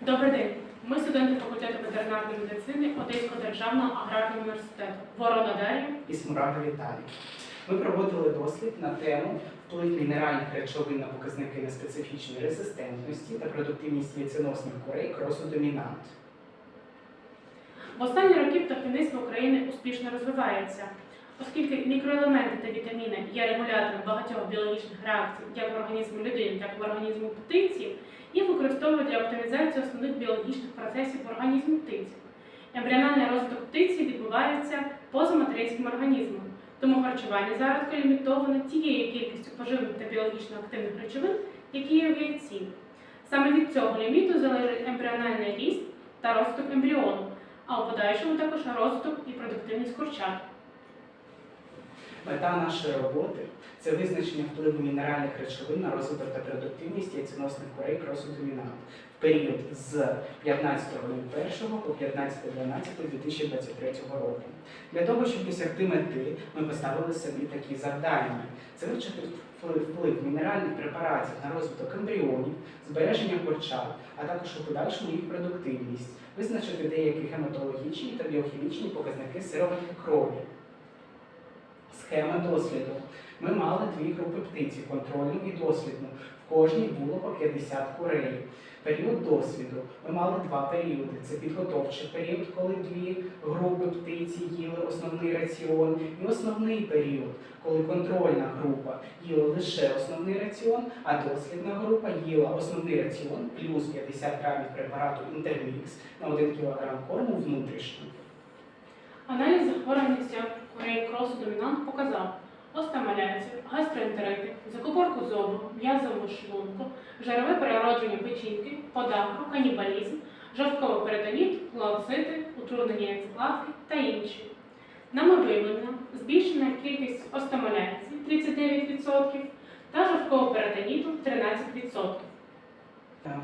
Добрий день. Ми студенти факультету ветеринарної медицини Одеського державного аграрного університету. Ворона Дар'я. і Смурага Віталій. Ми проводили дослід на тему вплив мінеральних речовин на показники неспецифічної резистентності та продуктивність яйценосних курей кросодомінант. В останні роки птахівництво України успішно розвивається, оскільки мікроелементи та вітаміни є регулятором багатьох біологічних реакцій як в організму людини, так і в організму птиці, і використовують для оптимізації основних біологічних процесів в організмі птиці. Ембріональний розвиток птиці відбувається поза материнським організмом, тому харчування зародка лімітоване тією кількістю поживних та біологічно активних речовин, які є в яйці. Саме від цього ліміту залежить ембріональний ріст та розвиток ембріону, а у подальшому також розвиток і продуктивність курчат. Мета нашої роботи це визначення впливу мінеральних речовин на розвиток та продуктивність яйценосних курей кросодомінант в період з 15.01 по 15.12.2023 року. Для того, щоб досягти мети, ми поставили собі такі завдання: це вивчити вплив мінеральних препаратів на розвиток ембріонів, збереження курчат, а також у подальшому їх продуктивність, визначити деякі гематологічні та біохімічні показники сироватки крові. Схема досліду. Ми мали дві групи птиці контрольну і дослідну. В кожній було по 50 курей. Період досвіду. Ми мали два періоди. Це підготовчий період, коли дві групи птиці їли основний раціон, і основний період, коли контрольна група їла лише основний раціон, а дослідна група їла основний раціон плюс 50 грамів препарату інтермікс на 1 кг корму внутрішньо. Аналіз захворюваності курей кросу домінант показав остеомаляцію, гастроентерити, закупорку зобу, м'язову шлунку, жирове переродження печінки, подагру, канібалізм, жовтковий перитоніт, клоцити, утруднення яйцекладки та інші. Нами виявлено збільшена кількість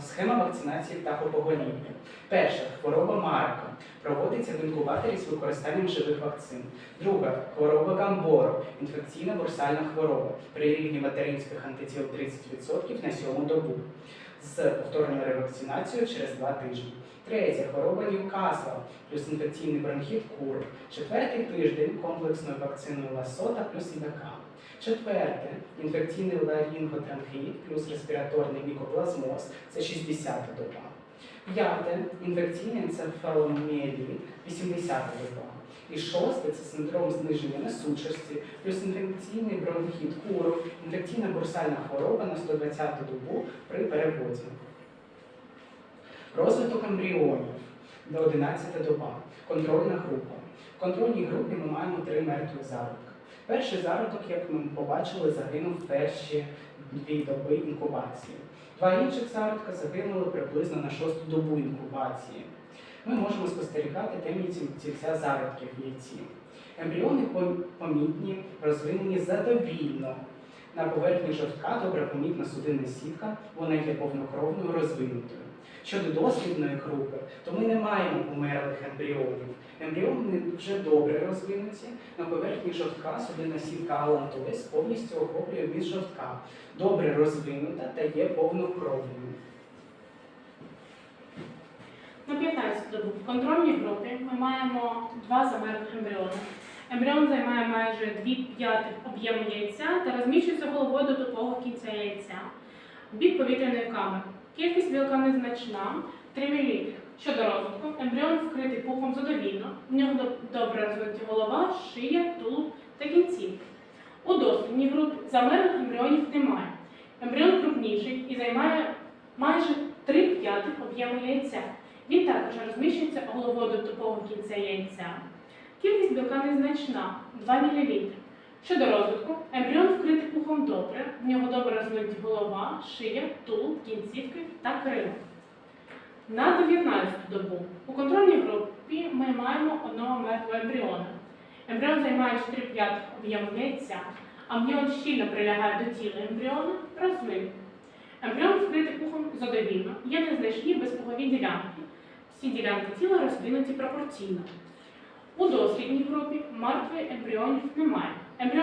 Схема вакцинації птахопоголів'я. Перша хвороба Марка проводиться в інкубаторі з використанням живих вакцин. Друга хвороба Гамборо, інфекційна бурсальна хвороба при рівні материнських антитіл 30% на сьому добу з повторною ревакцинацією через два тижні. Третя хвороба Ньюкасла плюс інфекційний бронхіт кур. Четвертий тиждень комплексною вакциною Ласота плюс ІБК. Четверте інфекційний ларинготронхіт плюс респіраторний мікоплазмоз це 60 доба. П'яте інфекційний енцефаломіеліт 80 доба. І шосте це синдром зниження несучості, плюс інфекційний бронхіт куру, інфекційна бурсальна хвороба на 120 добу при переводі. Розвиток ембріонів до 11 доба. Контрольна група. В контрольній групі ми маємо три мертвих зародки. Перший зародок, як ми побачили, загинув перші дві доби інкубації. Два інших зародка загинули приблизно на шосту добу інкубації. Ми можемо спостерігати темні цільця зародків в яйці. Ембріони помітні, розвинені задовільно. На поверхні жовтка добре помітна судинна сітка, вона є повнокровною розвинутою. Щодо дослідної групи, то ми не маємо померлих ембріонів. Ембріони вже добре розвинуті. На поверхні жовтка судинна сітка алантоїс повністю охоплює міст жовтка. Добре розвинута та є повнокровною. На 15 добу в контрольній групі ми маємо два замерлих ембріони. Ембріон займає майже 2 п'ятих об'єму яйця та розміщується головою до тупого кінця яйця в бік повітряної камери. Кількість білка незначна 3 мл. Щодо розвитку, ембріон вкритий пухом задовільно, в нього добре розвиті голова, шия, тулуб та кінцівки. У дослідній групі замерлих ембріонів немає. Ембріон крупніший і займає майже 3 п'ятих об'єму яйця. Він також розміщується головою до тупого кінця яйця. Кількість білка незначна 2 мл. Щодо розвитку, ембріон вкритий пухом добре, в нього добре розвинуті голова, шия, тулуб, кінцівки та крила. На 19 добу у контрольній групі ми маємо одного мертвого ембріона. Ембріон займає 4 п'ятих об'єму яйця, амніон щільно прилягає до тіла ембріона, розвинутий. Ембріон вкритий пухом задовільно, є незначні безпухові ділянки. Всі ділянки тіла роздвинуті пропорційно. У дослідній групі мертвих ембріонів немає.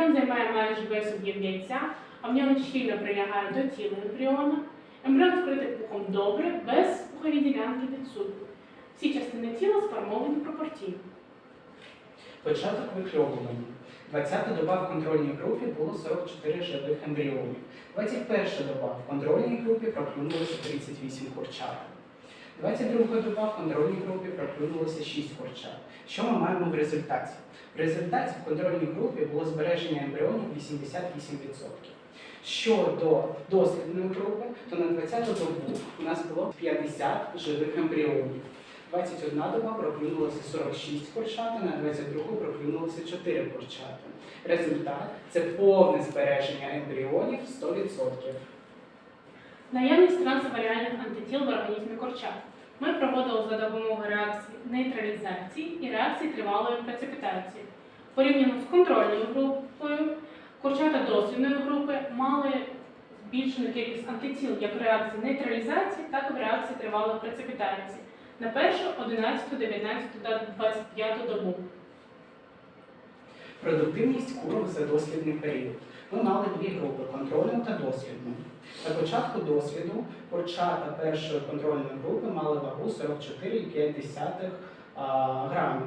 Ембріон займає майже весь об'єм яйця, а в ньому щільно прилягає до тіла ембріона. Ембріон вкритий пухом добре, без пухові ділянки відсутні. Всі частини тіла сформовані пропорційно. Початок викльовування. 20 доба в контрольній групі було 44 живих ембріонів. 21 доба в контрольній групі проклюнулося 38 курчат. 22 доба в контрольній групі проклюнулося 6 курчат. Що ми маємо в результаті? В результаті в контрольній групі було збереження ембріонів 88%. Щодо дослідної групи, то на 20 добу у нас було 50 живих ембріонів. 21 доба проклюнулося 46 курчат, на 22 проклюнулося 4 курчата. Результат це повне збереження ембріонів 100%. Наявність трансваріальних антитіл в організмі курчат. Ми проводили за допомогою реакції нейтралізації і реакції тривалої прецепітації. Порівняно з контрольною групою, курчата дослідної групи мали збільшену кількість антитіл як в реакції нейтралізації, так і в реакції тривалої прецепітації на першу, 11, 19 та 25 добу. Продуктивність курок за дослідний період. Ми мали дві групи контрольну та дослідну. На початку досліду курчата першої контрольної групи мали вагу 44,5 а, грами.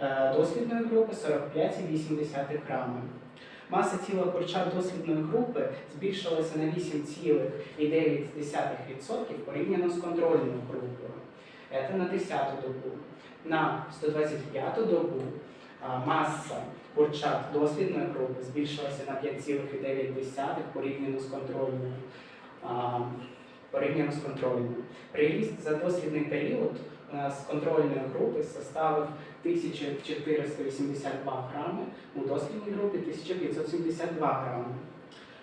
Е, Дослідної групи 45,8 грами. Маса тіла курчат дослідної групи збільшилася на 8,9% порівняно з контрольною групою. Це на 10-ту добу. На 125 добу маса курчат дослідної групи збільшилася на 5,9 порівняно з контрольною. Порівняно з контрольною. Приріст за дослідний період у нас контрольної групи составив 1482 грами, у дослідній групі 1572 грами.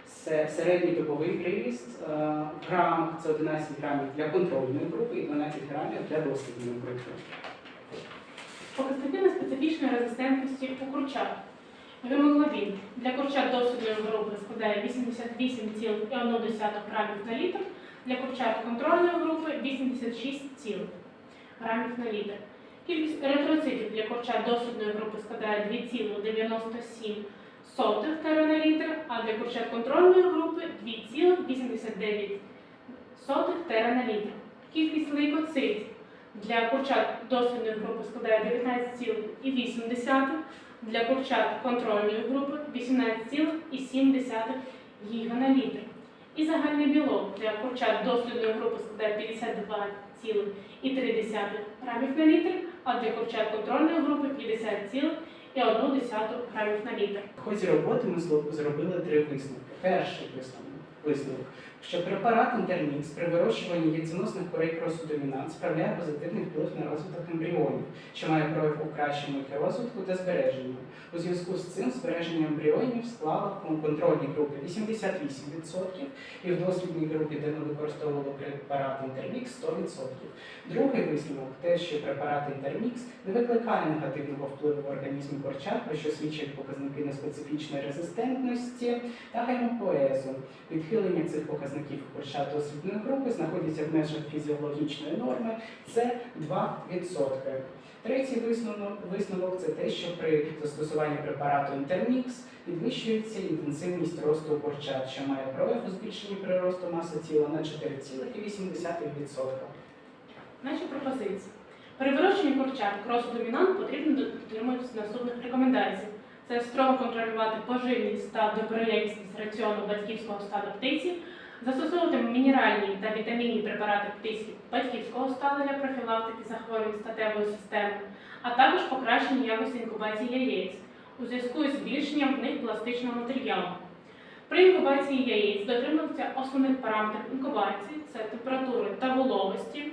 Се- Середній добовий приріст е, в грамах це 11 грамів для контрольної групи і 12 грамів для дослідної групи. Показники неспецифічної резистентності у курчат. Гемоглобін для курчат дослідної групи складає 88,1 грамів на літр, для курчат контрольної групи 86 грамів на літр. Кількість еритроцитів для курчат дослідної групи складає 2,97 тера на літр, а для курчат контрольної групи 2,89 тера на літр. Кількість лейкоцитів для курчат дослідної групи складає 19,8, для курчат контрольної групи 18,7 гіга на літр. І загальний білок для курчат дослідної групи складає 52,3 грамів на літр, а для курчат контрольної групи 50,1 грамів на літр. В ході роботи ми зробили три висновки. Перший висновок, висновок що препарат Інтермікс при вирощуванні яйценосних курей кросу домінант справляє позитивний вплив на розвиток ембріонів, що має прояв у кращому їх розвитку та збереженню. У зв'язку з цим збереження ембріонів склало в контрольній групі 88% і в дослідній групі, де ми використовували препарат Інтермікс 100%. Другий висновок те, що препарат Інтермікс не викликає негативного впливу в організмі курчат, про що свідчать показники неспецифічної резистентності та гемопоезу. Відхилення цих показників у курчат дослідної групи знаходяться в межах фізіологічної норми це 2%. Третій висновок, це те, що при застосуванні препарату Інтермікс підвищується інтенсивність росту курчат, що має прояв у збільшенні приросту маси тіла на 4,8%. Наші пропозиції. При вирощенні курчат кросу домінант потрібно дотримуватися наступних рекомендацій. Це строго контролювати поживність та доброякісність раціону батьківського стада птиці, застосовувати мінеральні та вітамінні препарати птиці батьківського стада для профілактики захворювань статевої системи, а також покращення якості інкубації яєць у зв'язку з збільшенням в них пластичного матеріалу. При інкубації яєць дотримуватися основних параметрів інкубації це температури та вологості,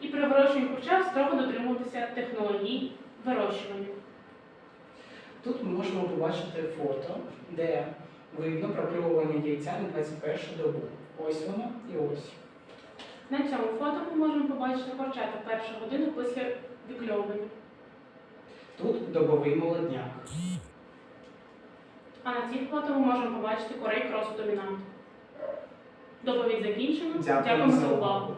і при вирощуванні курчат строго дотримуватися технологій вирощування. Тут ми можемо побачити фото, де видно прокльовування яйця на 21 добу. Ось воно і ось. На цьому фото ми можемо побачити курчата першу годину після викльовування. Тут добовий молодняк. А на цій фото ми можемо побачити корей кросу домінант. Доповідь закінчено. Дякую Дякую за увагу.